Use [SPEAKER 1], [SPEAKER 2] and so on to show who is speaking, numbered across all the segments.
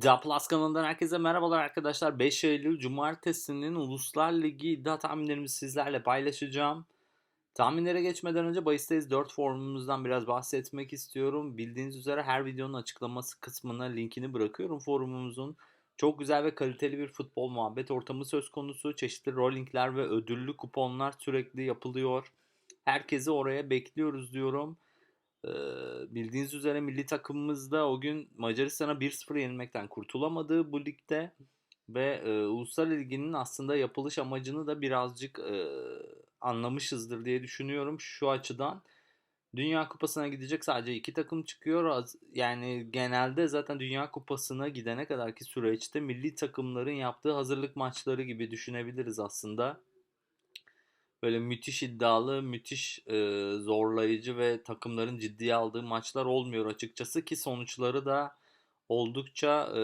[SPEAKER 1] İddia Plus kanalından herkese merhabalar arkadaşlar. 5 Eylül Cumartesi'nin Uluslar Ligi iddia tahminlerimi sizlerle paylaşacağım. Tahminlere geçmeden önce Bahisteyiz 4 forumumuzdan biraz bahsetmek istiyorum. Bildiğiniz üzere her videonun açıklaması kısmına linkini bırakıyorum forumumuzun. Çok güzel ve kaliteli bir futbol muhabbet ortamı söz konusu. Çeşitli rollingler ve ödüllü kuponlar sürekli yapılıyor. Herkesi oraya bekliyoruz diyorum. Bildiğiniz üzere milli takımımızda o gün Macaristan'a 1-0 yenilmekten kurtulamadı bu ligde ve e, Uluslar Ligi'nin aslında yapılış amacını da birazcık e, anlamışızdır diye düşünüyorum şu açıdan. Dünya Kupası'na gidecek sadece iki takım çıkıyor. Yani genelde zaten Dünya Kupası'na gidene kadarki süreçte milli takımların yaptığı hazırlık maçları gibi düşünebiliriz aslında böyle müthiş iddialı, müthiş e, zorlayıcı ve takımların ciddiye aldığı maçlar olmuyor açıkçası ki sonuçları da oldukça e,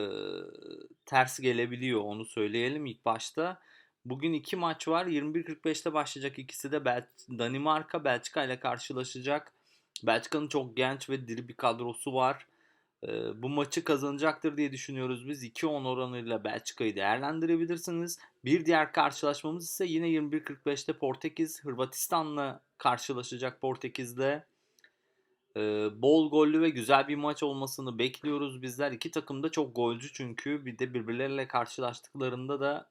[SPEAKER 1] ters gelebiliyor onu söyleyelim ilk başta. Bugün iki maç var. 21.45'te başlayacak ikisi de Bel Danimarka Belçika ile karşılaşacak. Belçika'nın çok genç ve diri bir kadrosu var. Bu maçı kazanacaktır diye düşünüyoruz biz. 2-10 oranıyla Belçika'yı değerlendirebilirsiniz. Bir diğer karşılaşmamız ise yine 21.45'te Portekiz Hırvatistan'la karşılaşacak Portekiz'de. Bol gollü ve güzel bir maç olmasını bekliyoruz bizler. İki takım da çok golcü çünkü bir de birbirleriyle karşılaştıklarında da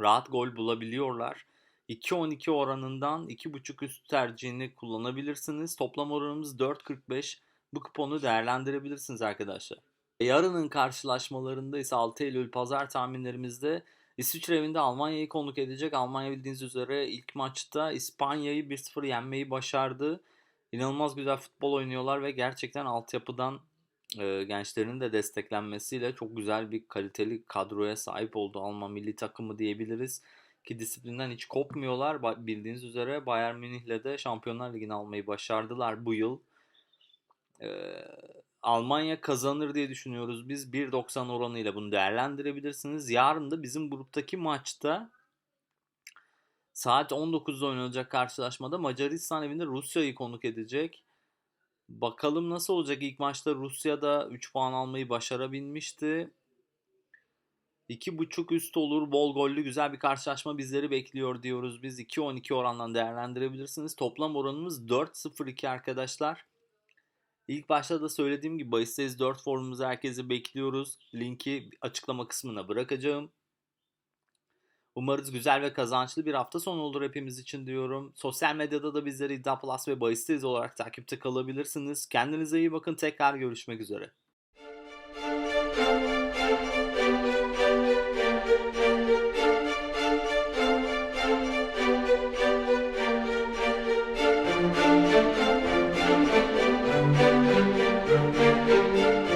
[SPEAKER 1] rahat gol bulabiliyorlar. 2-12 oranından 2.5 üst tercihini kullanabilirsiniz. Toplam oranımız 4.45. Bu kuponu değerlendirebilirsiniz arkadaşlar. Yarının karşılaşmalarında ise 6 Eylül pazar tahminlerimizde İsviçre evinde Almanya'yı konuk edecek. Almanya bildiğiniz üzere ilk maçta İspanya'yı 1-0 yenmeyi başardı. İnanılmaz güzel futbol oynuyorlar ve gerçekten altyapıdan e, gençlerin de desteklenmesiyle çok güzel bir kaliteli kadroya sahip oldu Alman milli takımı diyebiliriz. Ki disiplinden hiç kopmuyorlar. Bildiğiniz üzere Bayern Münih'le de Şampiyonlar Ligi'ni almayı başardılar bu yıl. Ee, Almanya kazanır diye düşünüyoruz. Biz 1.90 oranıyla bunu değerlendirebilirsiniz. Yarın da bizim gruptaki maçta saat 19'da oynanacak karşılaşmada Macaristan evinde Rusya'yı konuk edecek. Bakalım nasıl olacak? İlk maçta Rusya'da 3 puan almayı başarabilmişti. 2.5 üst olur. Bol gollü güzel bir karşılaşma bizleri bekliyor diyoruz. Biz 2.12 orandan değerlendirebilirsiniz. Toplam oranımız 4.02 arkadaşlar. İlk başta da söylediğim gibi Bahisteyiz 4 forumumuzu herkesi bekliyoruz. Linki açıklama kısmına bırakacağım. Umarız güzel ve kazançlı bir hafta sonu olur hepimiz için diyorum. Sosyal medyada da bizleri İddia Plus ve Bahisteyiz olarak takipte kalabilirsiniz. Kendinize iyi bakın. Tekrar görüşmek üzere.